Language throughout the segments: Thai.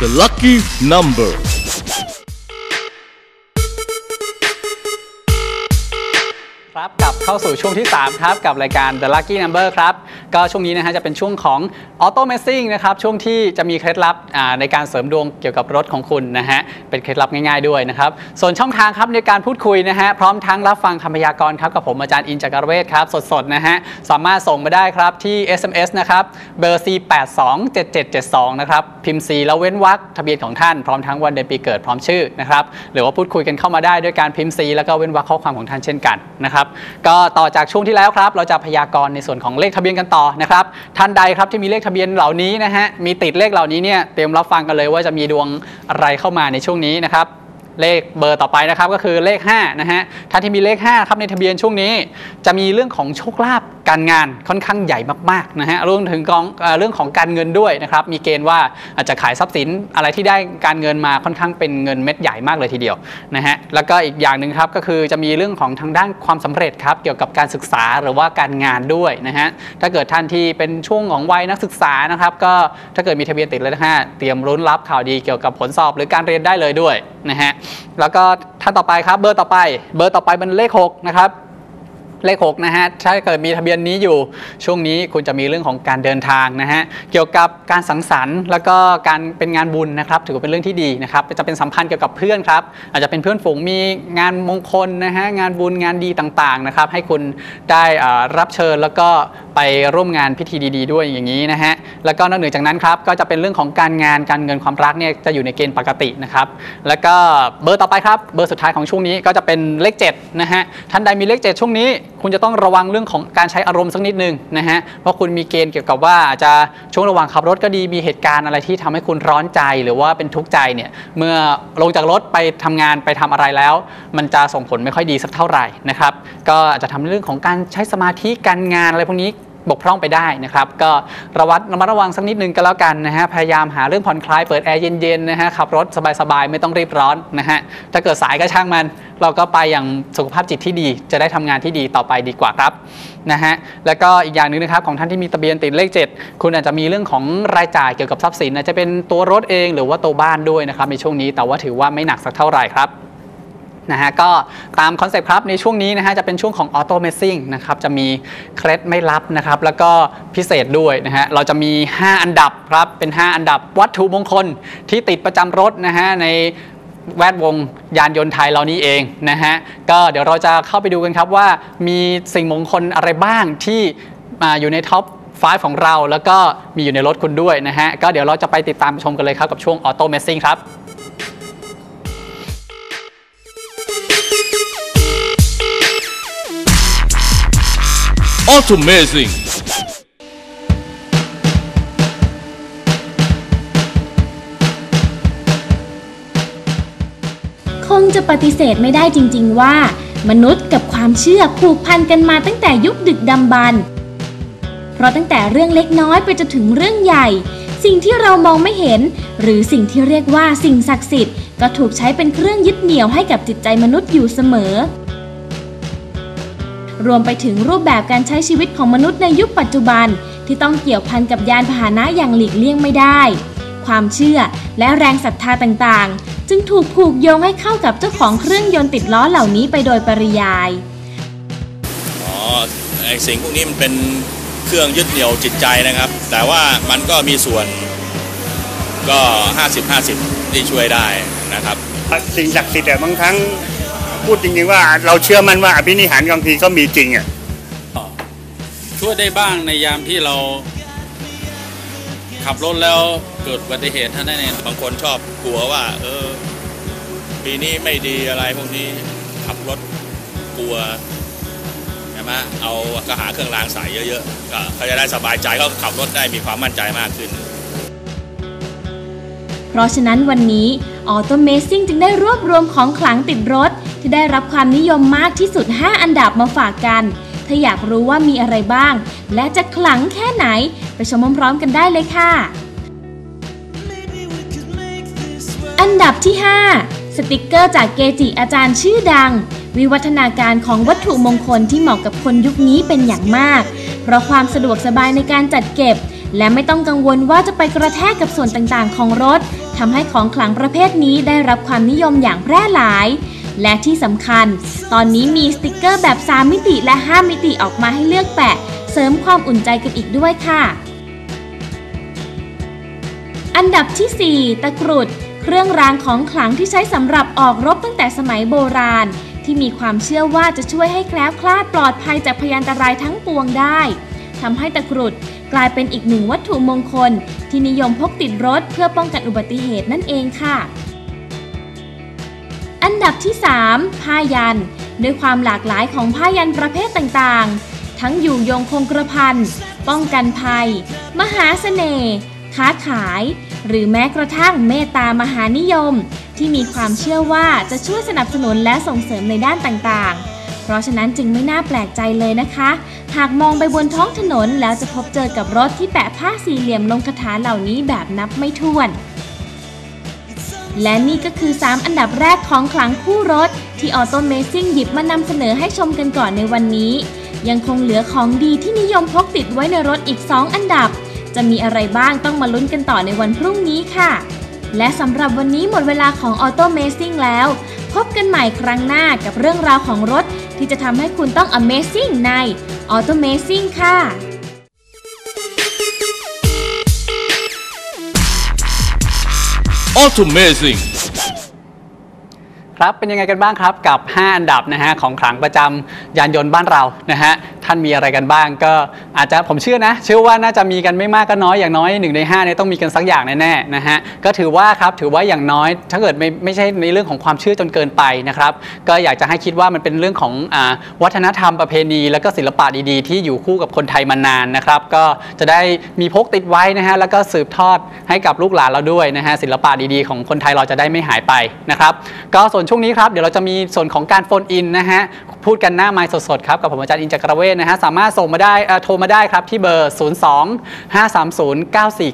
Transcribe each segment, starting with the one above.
The lucky number. ครับกลับเข้าสู่ช่วงที่ 3 ครับ กับรายการ The Lucky Number ครับ ก็ช่วงนี้นะฮะจะเป็นช่วงของ Auto m a s s i n g นะครับช่วงที่จะมีเคล็ดลับในการเสริมดวงเกี่ยวกับรถของคุณนะฮะเป็นเคล็ดลับง่ายๆด้วยนะครับส่วนช่องทางครับในการพูดคุยนะฮะพร้อมทั้งรับฟังคำพยากรณ์ครับกับผมอาจารย์อินจักรเวทครับสดๆนะฮะสามารถส่งมาได้ครับที่ SMS นะครับเบอร์ C 8 2 7 7 7 2 นะครับพิมพ์ C แล้วเว้นวรรคทะเบียนของท่านพร้อมทั้งวันเดือนปีเกิดพร้อมชื่อนะครับหรือว่าพูดคุยกันเข้ามาได้ด้วยการพิมพ์ C แล้วก็เว้นวรรคข้อความของท่านเช่นกันนะครับก็ต่อจากช่วงที่แล้วครับเราจะพยากรณ์ในส่วนของเลขทะเบียนกันต่อนะครับท่านใดครับที่มีเลขทะเบียนเหล่านี้นะฮะมีติดเลขเหล่านี้เนี่ยเตรียมรับฟังกันเลยว่าจะมีดวงอะไรเข้ามาในช่วงนี้นะครับเลขเบอร์ต่อไปนะครับก็คือเลข5นะฮะท่านที่มีเลข5ครับในทะเบียนช่วงนี้ จะมีเรื่องของโชคลาภ การงานค่อนข้างใหญ่มากๆนะฮะรวมถึงกองเรื่องของการเงินด้วยนะครับมีเกณฑ์ว่าอาจจะขายทรัพย์สินอะไรที่ได้การเงินมาค่อนข้างเป็นเงินเม็ดใหญ่มากเลยทีเดียวนะฮะแล้วก็อีกอย่างหนึ่งครับก็คือจะมีเรื่องของทางด้านความสำเร็จครับเกี่ยวกับการศึกษาหรือว่าการงานด้วยนะฮะถ้าเกิดท่านที่เป็นช่วงของวัยนักศึกษานะครับก็ถ้าเกิดมีทะเบียนติดเลยนะฮะเตรียมรุ้นรับข่าวดีเกี่ยวกับผลสอบหรือการเรียนได้เลยด้วยนะฮะแล้วก็ท่านต่อไปครับเบอร์ต่อไป เบอร์ต่อไปเป็นเลข6นะครับ เลข6นะฮะถ้าเกิดมีทะเบียนนี้อยู่ช่วงนี้คุณจะมีเรื่องของการเดินทางนะฮะเกี่ยวกับการสังสรรค์ แล้วก็การเป็นงานบุญนะครับถือว่าเป็นเรื่องที่ดีนะครับจะเป็นสัมพันธ์เกี่ยวกับเพื่อนครับอาจจะเป็นเพื่อนฝูงมีงานมงคลนะฮะงานบุญงานดีต่างๆนะครับให้คุณได้รับเชิญแล้วก็ ไปร่วมงานพิธีดี ๆ ด้วยอย่างนี้นะฮะแล้วก็นอกเหนือจากนั้นครับก็จะเป็นเรื่องของการงานการเงินความรักเนี่ยจะอยู่ในเกณฑ์ปกตินะครับแล้วก็เบอร์ต่อไปครับเบอร์สุดท้ายของช่วงนี้ก็จะเป็นเลข7นะฮะท่านใดมีเลข 7 ช่วงนี้ คุณจะต้องระวังเรื่องของการใช้อารมณ์สักนิดนึงนะฮะเพราะคุณมีเกณฑ์เกี่ยวกับว่าอาจจะช่วงระหว่างขับรถก็ดีมีเหตุการณ์อะไรที่ทำให้คุณร้อนใจหรือว่าเป็นทุกข์ใจเนี่ยเมื่อลงจากรถไปทำงานไปทำอะไรแล้ว มันจะส่งผลไม่ค่อยดีสักเท่าไหร่นะครับก็อาจจะทำในเรื่องของการใช้สมาธิการงานอะไรพวกนี้ บกพร่องไปได้นะครับ ก็ระวัดระมัดระวังสักนิดนึงก็แล้วกันนะฮะพยายามหาเรื่องผ่อนคลายเปิดแอร์เย็นๆนะฮะขับรถสบายๆ ไม่ต้องรีบร้อนนะฮะถ้าเกิดสายก็ช่างมัน เราก็ไปอย่างสุขภาพจิตที่ดี จะได้ทำงานที่ดีต่อไปดีกว่าครับนะฮะแล้วก็อีกอย่างหนึ่งนะครับของท่านที่มีทะเบียนติดเลข 7 คุณอาจจะมีเรื่องของรายจ่ายเกี่ยวกับทรัพย์สินอาจจะเป็นตัวรถเองหรือว่าตัวบ้านด้วยนะครับในช่วงนี้แต่ว่าถือว่าไม่หนักสักเท่าไหร่ครับ นะฮะก็ตามคอนเซปต์ครับในช่วงนี้นะฮะจะเป็นช่วงของออโตเมซิ่งนะครับจะมีเคล็ดไม่ลับนะครับแล้วก็พิเศษด้วยนะฮะเราจะมี 5 อันดับครับเป็น 5 อันดับวัตถุมงคลที่ติดประจำรถนะฮะในแวดวงยานยนต์ไทยเรานี้เองนะฮะก็เดี๋ยวเราจะเข้าไปดูกันครับว่ามีสิ่งมงคลอะไรบ้างที่มาอยู่ในท็อป5ของเรา แล้วก็มีอยู่ในรถคุณด้วยนะฮะก็เดี๋ยวเราจะไปติดตามชมกันเลยครับกับช่วงออโตเมซิ่งครับ Automazing. คงจะปฏิเสธไม่ได้จริง ๆ ว่า มนุษย์กับความเชื่อผูกพันกันมาตั้งแต่ยุคดึกดำบรรพ์เพราะตั้งแต่เรื่องเล็กน้อยไปจนถึงเรื่องใหญ่ สิ่งที่เรามองไม่เห็น หรือสิ่งที่เรียกว่าสิ่งศักดิ์สิทธิ์ก็ถูกใช้เป็นเครื่องยึดเหนี่ยวให้กับจิตใจมนุษย์อยู่เสมอ รวมไปถึงรูปแบบการใช้ชีวิตของมนุษย์ในยุคปัจจุบัน ที่ต้องเกี่ยวพันกับยานพาหนะอย่างหลีกเลี่ยงไม่ได้ ความเชื่อและแรงศรัทธาต่างๆ จึงถูกผูกโยงให้เข้ากับเจ้าของเครื่องยนต์ติดล้อเหล่านี้ไปโดยปริยายอ๋อไอสิ่งพวกนี้มันเป็นเครื่องยึดเหนี่ยวจิตใจนะครับ แต่ว่ามันก็มีส่วนก็ 50-50 ที่ช่วยได้นะครับ สิ่งศักดิ์สิทธิ์อะบางครั้ง พูดจริงๆว่าเราเชื่อมันว่าอภินิหารบางทีก็มีจริงอะช่วยได้บ้างในยามที่เรา ขับรถแล้วเกิดอุบัติเหตุท่านได้เนี่ยบางคนชอบกลัวว่า เออ ปีนี้ไม่ดีอะไรพวกนี้ขับรถกลัวใช่ไหมเอาก็หาเครื่องรางใส่เยอะๆก็เขาจะได้สบายใจเขาขับรถได้มีความมั่นใจมากขึ้น เพราะฉะนั้นวันนี้ Auto m a z i n g จึงได้รวบรวมของขลังติดรถ ที่ได้รับความนิยมมากที่สุด 5 อันดับมาฝากกัน ถ้าอยากรู้ว่ามีอะไรบ้าง และจะขลังแค่ไหน ไปชมพร้อมๆกันได้เลยค่ะ อันดับที่ 5 สติกเกอร์จากเกจิอาจารย์ชื่อดัง วิวัฒนาการของวัตถุมงคลที่เหมาะกับคนยุคนี้เป็นอย่างมาก เพราะความสะดวกสบายในการจัดเก็บ และไม่ต้องกังวลว่าจะไปกระแทกกับส่วนต่างๆ ของรถทำให้ของขลังประเภทนี้ได้รับความนิยมอย่างแพร่หลาย และที่สำคัญ ตอนนี้มีสติกเกอร์แบบ 3 มิติและ 5 มิติออกมาให้เลือกแปะ เสริมความอุ่นใจกันอีกด้วยค่ะ อันดับที่ 4 ตะกรุด เครื่องรางของขลังที่ใช้สำหรับออกรบตั้งแต่สมัยโบราณ ที่มีความเชื่อว่าจะช่วยให้แคล้วคลาดปลอดภัยจากพยันตรายทั้งปวงได้ทำให้ตะกรุดกลายเป็นอีกหนึ่งวัตถุมงคล ที่นิยมพกติดรถเพื่อป้องกันอุบัติเหตุนั่นเองค่ะ ดับที่ 3 ผ้ายัน ด้วยความหลากหลายของผ้ายันประเภทต่างๆ ทั้งอยู่ยงคงกระพัน ป้องกันภัย มหาเสน่ห์ ค้าขาย หรือแม้กระทั่งเมตตามหานิยม ที่มีความเชื่อว่าจะช่วยสนับสนุนและส่งเสริมในด้านต่างๆเพราะฉะนั้นจึงไม่น่าแปลกใจเลยนะคะ หากมองไปบนท้องถนนแล้วจะพบเจอกับรถที่แปะผ้าสี่เหลี่ยมลงคาถาเหล่านี้แบบนับไม่ถ้วน และนี่ก็คือ 3 อันดับแรกของขลังคู่รถ ที่ออโตเมซิ่งหยิบมานำเสนอให้ชมกันก่อนในวันนี้ ยังคงเหลือของดีที่นิยมพกติดไว้ในรถอีก 2 อันดับ จะมีอะไรบ้างต้องมาลุ้นกันต่อในวันพรุ่งนี้ค่ะ และสำหรับวันนี้หมดเวลาของออโตเมซิ่งแล้ว พบกันใหม่ครั้งหน้ากับเรื่องราวของรถ ที่จะทำให้คุณต้อง Amazing ใน Auto Amazing ค่ะ Automazing ครับ เป็นยังไงกันบ้างครับกับ 5 อันดับนะฮะของขลังประจำยานยนต์บ้านเรานะฮะท่านมีอะไรกันบ้างก็ อาจจะผมเชื่อนะ เชื่อว่าน่าจะมีกันไม่มากก็น้อยอย่างน้อย1ใน5เนี่ยต้องมีกันสักอย่างแน่ๆนะฮะก็ถือว่าครับถือว่าอย่างน้อยถ้าเกิดไม่ไม่ใช่ในเรื่องของความเชื่อจนเกินไปนะครับก็อยากจะให้คิดว่ามันเป็นเรื่องของอวัฒนธรรมประเพณี แล้วก็ศิลปะดีๆ ที่อยู่คู่กับคนไทยมานานนะครับก็จะได้มีพกติดไว้นะฮะแล้วก็สืบทอดให้กับลูกหลานเราด้วยนะฮะศิลปะดีๆ ของคนไทยเราจะได้ไม่หายไปนะครับก็ส่วนช่วงนี้ครับเดี๋ยวเราจะมีส่วนของการโฟนอินนะฮะพูดกันหน้าไมค์สดๆครับกับผมอาจารย์อินจักรเวชนะฮะสามารถส่งมาได้โทรมาได้ครับที่เบอร์ 02 530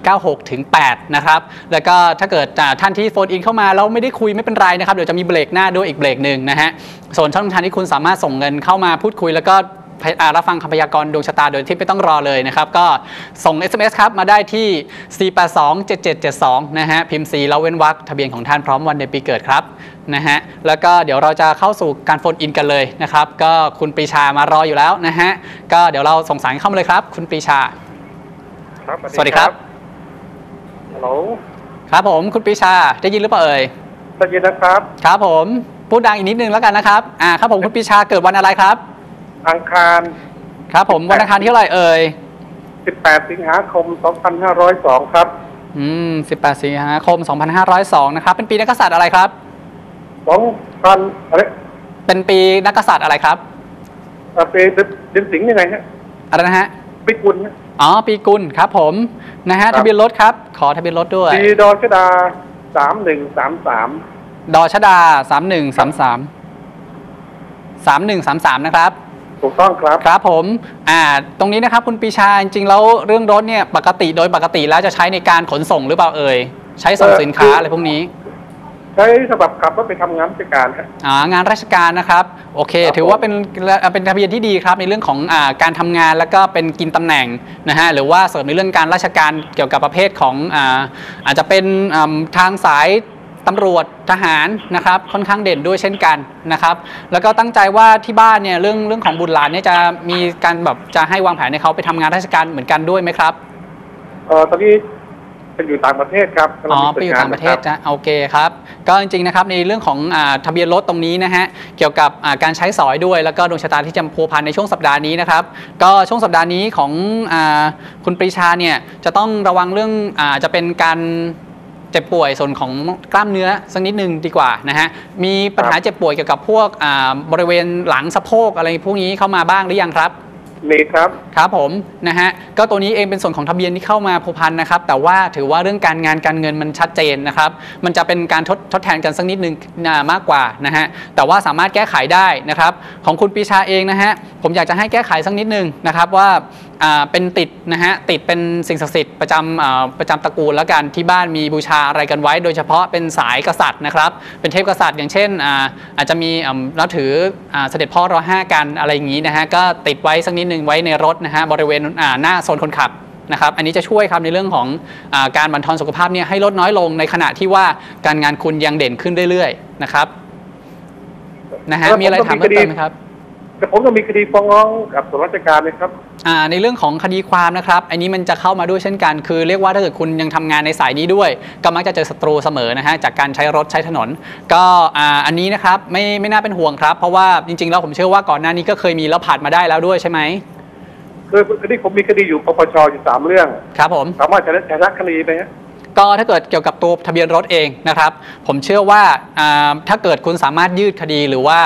9496ถึง8นะครับ แล้วก็ถ้าเกิดท่านที่โฟนอินเข้ามาแล้วไม่ได้คุยไม่เป็นไรนะครับ เดี๋ยวจะมีเบรกหน้าด้วยอีกเบรกหนึ่งนะฮะส่วนช่องทางที่คุณสามารถส่งเงินเข้ามาพูดคุยแล้วก็ รับฟังคำพยากรณ์ดวงชะตาโดยที่ไม่ต้องรอเลยนะครับ ก็ส่ง SMS ครับ มาได้ที่ 4827772 นะฮะ พิมพ์4แล้วเว้นวรรคทะเบียนของท่านพร้อมวันเดือนปีเกิดครับนะฮะแล้วก็เดี๋ยวเราจะเข้าสู่การโฟนอินกันเลยนะครับ ก็คุณปรีชามารออยู่แล้วนะฮะก็เดี๋ยวเราส่งสายเข้ามาเลยครับ คุณปรีชา ครับสวัสดีครับฮัลโหลครับผมคุณปรีชาได้ยินหรือเปล่าเอ่ยสวัสดีนะครับ ครับผมพูดดังอีกนิดนึงแล้วกันนะครับอ่าครับผมคุณปรีชาเกิดวันอะไรครับ อังคาร ครับผมวันอังคารที่เท่าไหร่เอ่ย 18 สิงหาคม 2502 ครับ อืม 18 สิงหาคม 2502 นะครับ เป็นปีนักกษัตริย์อะไรครับ 2,000อะไรเป็นปีนักกษัตริย์อะไรครับเอ่อเป็นเดือนสิงห์ยังไงฮะอะไรนะฮะปิกุลฮะ อ๋อ ปีกุลครับผม นะฮะ ครับ ทะเบียนรถครับ ขอทะเบียนรถด้วย ปีดอชดา 3133 ดอชดา 3133 3133 นะครับ ถูกต้องครับ ครับผมอ่าตรงนี้นะครับคุณปีชาจริงๆแล้วเรื่องรถเนี่ยปกติโดยปกติแล้วจะใช้ในการขนส่งหรือเปล่าเอ่ยใช้ส่งเอ่อสินค้าคือออะไรพวกนี้ ใช้สำหรับขับรถไปทำงานราชการฮะ อ่างานราชการนะครับโอเค ครับ ถือว่าเป็นเป็นทะเบียนที่ดีครับในเรื่องของอาการทำงานแล้วก็เป็นกินตำแหน่งนะฮะหรือว่าเสริมในเรื่องการราชการเกี่ยวกับประเภทของอาอาจจะเป็นอ่าทางสาย ตำรวจทหารนะครับค่อนข้างเด่นด้วยเช่นกันนะครับ แล้วก็ตั้งใจว่าที่บ้านเนี่ยเรื่องเรื่องของบุตรหลานเนี่ยจะมีการแบบจะให้วางแผนให้เขาไปทำงานราชการเหมือนกันด้วยไหมครับเอ่อตอนนี้เป็นอยู่ต่างประเทศครับกำลัอ๋อมีไปอยู่ต่างประเทศคบนะโอเคครับ ก็จริงๆนะครับในเรื่องของอาทะเบียนรถตรงนี้นะฮะเกี่ยวกับอ่าการใช้สอยด้วย แล้วก็ดวงชะตาที่จะพัวพันในช่วงสัปดาห์นี้นะครับก็ช่วงสัปดาห์นี้ของอาคุณปรีชาเนี่ยจะต้องระวังเรื่องอาจะเป็นการ เจ็บป่วยส่วนของกล้ามเนื้อสักนิดนึงดีกว่านะฮะมีปัญหาเจ็บป่วยเกี่ยวกับพวกบริเวณหลังสะโพกอะไรพวกนี้เข้ามาบ้างหรือยังครับมีครับครับผมนะฮะก็ตัวนี้เองเป็นส่วนของทะเบียนที่เข้ามาผูกพันนะครับ แต่ว่าถือว่าเรื่องการงานการเงินมันชัดเจนนะครับ มันจะเป็นการทดทดแทนกันสักนิดนึงอ่ามากกว่านะฮะแต่ว่าสามารถแก้ไขได้นะครับ ของคุณปีชาเองนะฮะผมอยากจะให้แก้ไขสักนิดนึงนะครับว่า เป็นติดนะฮะติดเป็นสิ่งศักดิ์สิทธิ์ประจำประจำตระกูลแล้วกันที่บ้านมีบูชาอะไรกันไว้ โดยเฉพาะเป็นสายกษัตริย์นะครับ เป็นเทพกษัตริย์อย่างเช่น อาจจะมีอ่านับถืออเสด็จพ่อรอห้ากันอะไรอย่างนี้นะฮะก็ติดไว้สักนิดนึงไว้ในรถนะฮะบริเวณหน้าโซนคนขับนะครับอันนี้จะช่วยครับในเรื่องของอการบั่นทอนสุขภาพเนี่ยให้ลดน้อยลงในขณะที่ว่าการงานคุณยังเด่นขึ้นเรื่อยๆนะครับนะฮะมีอะไรถามเพิ่มเติมไหมครับ แต่ผมต้องมีคดีฟ้องร้องกับส่วนราชการไหมครับอ่าในเรื่องของคดีความนะครับ อันนี้มันจะเข้ามาด้วยเช่นกัน คือเรียกว่าถ้าเกิดคุณยังทำงานในสายนี้ด้วย ก็มักจะเจอศัตรูเสมอนะฮะจากการใช้รถใช้ถนน ก็อ่าอันนี้นะครับไม่ไม่น่าเป็นห่วงครับ เพราะว่าจริงๆแล้วผมเชื่อว่าก่อนหน้านี้ก็เคยมีแล้วผ่านมาได้แล้วด้วยใช่ไหมคือคดีผมมีคดีอยู่ปปชอยู่สามเรื่องครับผมสามารถชนะชนะคดีไหมฮะ ก็ถ้าเกิดเกี่ยวกับตัวทะเบียนรถเองนะครับ ผมเชื่อว่าถ้าเกิดคุณสามารถยืดคดีหรือว่า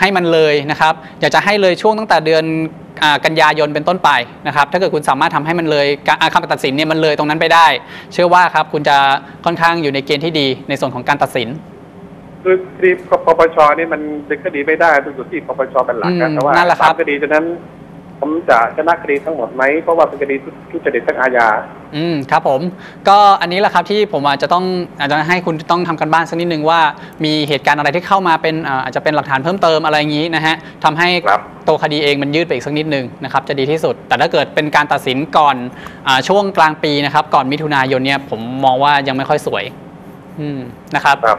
ให้มันเลยนะครับ อยากจะให้เลยช่วงตั้งแต่เดือนกันยายนเป็นต้นไปนะครับ ถ้าเกิดคุณสามารถทำให้มันเลยคำตัดสินเนี่ยมันเลยตรงนั้นไปได้ เชื่อว่าครับคุณจะค่อนข้างอยู่ในเกณฑ์ที่ดีในส่วนของการตัดสินคือคดีปปชนี่มันเป็นคดีไม่ได้ต้องอยู่ที่ปปชเป็นหลักนะแต่ว่านั่นแหละครับสามคดีฉะนั้น ผมจะชนะคดีทั้งหมดไหมเพราะว่าเป็นคดีทุจริตทางอาญา อืมครับผม ก็อันนี้แหละครับที่ผมอาจจะต้องอาจจะให้คุณต้องทำกันบ้านสักนิดนึงว่ามีเหตุการณ์อะไรที่เข้ามาเป็นอ่าอาจจะเป็นหลักฐานเพิ่มเติมอะไรอย่างนี้นะฮะทำให้ครับตัวคดีเองมันยืดไปอีกสักนิดนึงนะครับจะดีที่สุด แต่ถ้าเกิดเป็นการตัดสินก่อนอาช่วงกลางปีนะครับ ก่อนมิถุนายนเนี่ยผมมองว่ายังไม่ค่อยสวย อืมนะครับครับ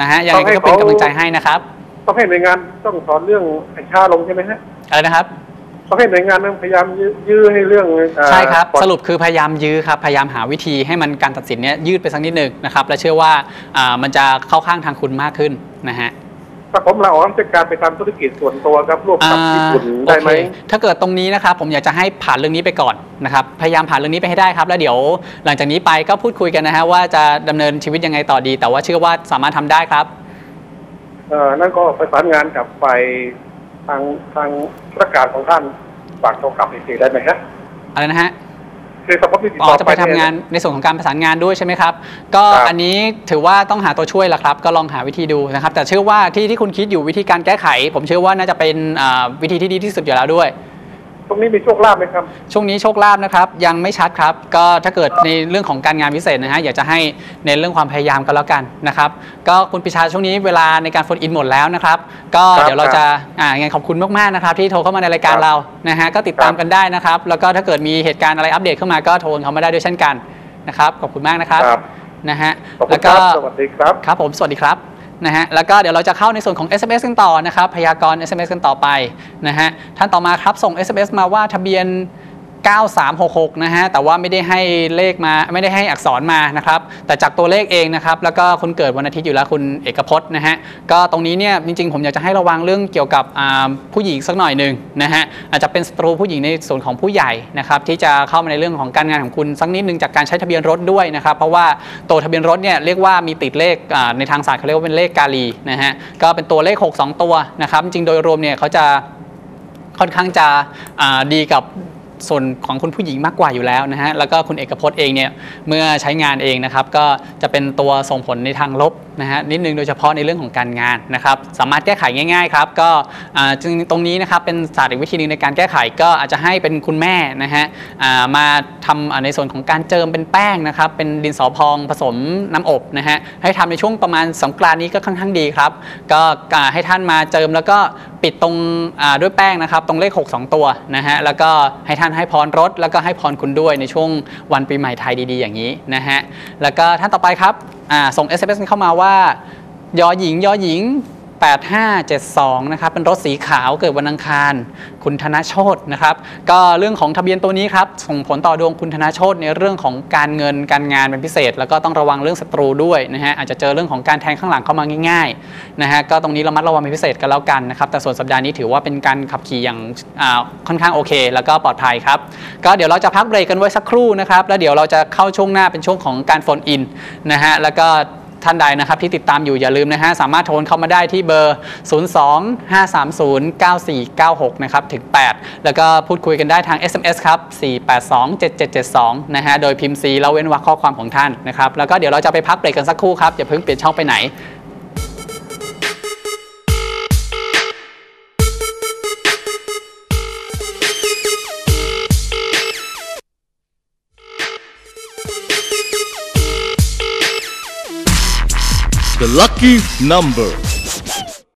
นะฮะยังไงต้องให้ก็เป็นเขากำลังใจให้นะครับ ต้องให้หน่วยงานต้องสอนเรื่องให้ช้าลงใช่ไหมฮะอะไรนะครับ ต้องให้หน่วยงานนั้นพยายามยื้อยื้อให้เรื่องเอ่อใช่ครับก่อนสรุปคือพยายามยื้อครับ พยายามหาวิธีให้มันการตัดสินเนี้ยยืดไปสักนิดหนึ่งนะครับ และเชื่อว่าอ่ามันจะเข้าข้างทางคุณมากขึ้นนะฮะถ้าผมลาออกราชการไปทำธุรกิจส่วนตัวครับร่วมกับญี่ปุ่นได้ไหมโอเคถ้าเกิดตรงนี้นะครับผมอยากจะให้ผ่านเรื่องนี้ไปก่อนนะครับพยายามผ่านเรื่องนี้ไปให้ได้ครับ แล้วเดี๋ยวหลังจากนี้ไปก็พูดคุยกันนะฮะว่าจะดำเนินชีวิตยังไงต่อดี แต่ว่าเชื่อว่าสามารถทำได้ครับเอ่อนั่นก็ประสานงานกับฝ่าย ทางทางราชการของท่านฝากโทรกลับอีกทีได้ไหมฮะอะไรนะฮะคือสมมติติดอ๋ต่ออจะไปทำงานในส่วนของการประสานงานด้วยใช่ไหมครับ ก็ครับอันนี้ถือว่าต้องหาตัวช่วยละครับ ก็ลองหาวิธีดูนะครับ แต่เชื่อว่าที่ที่คุณคิดอยู่วิธีการแก้ไข ผมเชื่อว่าน่าจะเป็นอ่าวิธีที่ดีที่สุดอยู่แล้วด้วยต รงนี้มีโชคลาภไหมครับ ช่วงนี้โชคลาภนะครับ ยังไม่ชัดครับ ก็ถ้าเกิดในเรื่องของการงานพิเศษนะฮะอยากจะให้ในเรื่องความพยายามกันแล้วกันนะครับ ก็คุณปิชาช่วงนี้เวลาในการโฟนอินหมดแล้วนะครับ ก็ครับเดี๋ยวเราจะอ่ายังไงขอบคุณมากๆนะครับที่โทรเข้ามาในรายการครับเรานะฮะก็ติดตามครับ กันได้นะครับ แล้วก็ถ้าเกิดมีเหตุการณ์อะไรอัปเดตเข้ามาก็โทรเข้ามาได้ด้วยเช่นกันนะครับขอบคุณมากนะครับครับนะฮะขอบคุแล้ณวคก็รับ สวัสดีครับ ครับผมสวัสดีครับ นะฮะแล้วก็เดี๋ยวเราจะเข้าในส่วนของ SMS กันต่อนะครับพยากรณ์ SMS กันต่อไปนะฮะท่านต่อมาครับส่ง SMS มาว่าทะเบียน 9366 นะฮะ แต่ว่าไม่ได้ให้เลขมาไม่ได้ให้อักษรมานะครับ แต่จากตัวเลขเองนะครับ แล้วก็คุณเกิดวันอาทิตย์อยู่แล้วคุณเอกพจน์นะฮะ ก็ตรงนี้เนี่ยจริงๆ ผมอยากจะให้ระวังเรื่องเกี่ยวกับผู้หญิงสักหน่อยหนึ่งนะฮะ อาจจะเป็นศัตรูผู้หญิงในส่วนของผู้ใหญ่นะครับที่จะเข้ามาในเรื่องของการงานของคุณสักนิดนึงจากการใช้ทะเบียนรถด้วยนะครับ เพราะว่าตัวทะเบียนรถเนี่ยเรียกว่ามีติดเลขในทางศาสตร์เขาเรียกว่าเป็นเลขกาลีนะฮะ ก็เป็นตัวเลข 6 2 ตัวนะครับ จริงโดยรวมเนี่ยเขาจะค่อนข้างจะดีกับ ส่วนของคุณผู้หญิงมากกว่าอยู่แล้วนะฮะแล้วก็คุณเอกพจน์เองเนี่ยเมื่อใช้งานเองนะครับก็จะเป็นตัวส่งผลในทางลบนะฮะนิดนึงโดยเฉพาะในเรื่องของการงานนะครับ สามารถแก้ไขง่าย ๆ ครับ ก็จึงตรงนี้นะครับเป็นศาสตร์อีกวิธีหนึงในการแก้ไขก็อาจจะให้เป็นคุณแม่นะฮะมาทำอ่าในส่วนของการเจิมเป็นแป้งนะครับ เป็นดินสอพองผสมน้ำอบนะฮะให้ทำในช่วงประมาณสงกรานนี้ก็ค่อนข้างดีครับ ก็ให้ท่านมาเจิมแล้วก็ปิดตรงด้วยแป้งนะครับ ตรงเลข 6 2 ตัวนะฮะแล้วก็ให้ท่านให้พรรถ แล้วก็ให้พรคุณด้วยในช่วงวันปีใหม่ไทยดีๆ อย่างนี้นะฮะแล้วก็ท่านต่อไปครับอ่าส่ง SMS เข้ามาว่ายอหญิงยอหญิง 8572 นะครับ เป็นรถสีขาวเกิดวันอังคาร คุณธนโชตนะครับ ก็เรื่องของทะเบียนตัวนี้ครับ ส่งผลต่อดวงคุณธนโชตในเรื่องของการเงินการงานเป็นพิเศษ แล้วก็ต้องระวังเรื่องศัตรูด้วยนะฮะ อาจจะเจอเรื่องของการแทงข้างหลังเข้ามาง่ายๆนะฮะ ก็ตรงนี้ระมัดระวังเป็นพิเศษกันแล้วกันนะครับ แต่ส่วนสัปดาห์นี้ถือว่าเป็นการขับขี่อย่างค่อนข้างโอเค แล้วก็ปลอดภัยครับ ก็เดี๋ยวเราจะพักเบรกกันไว้สักครู่นะครับ แล้วเดี๋ยวเราจะเข้าช่วงหน้าเป็นช่วงของการโฟนอินนะฮะ แล้วก็ ท่านใดนะครับที่ติดตามอยู่อย่าลืมนะฮะสามารถโทรเข้ามาได้ที่เบอร์ 02-530-9496 นะครับถึง 8 แล้วก็พูดคุยกันได้ทาง SMS ครับ 482-7772 นะฮะโดยพิมพ์ C แล้วเว้นวรรคข้อความของท่านนะครับแล้วก็เดี๋ยวเราจะไปพักเบรกกันสักครู่ครับอย่าเพิ่งเปลี่ยนช่องไปไหน The lucky number.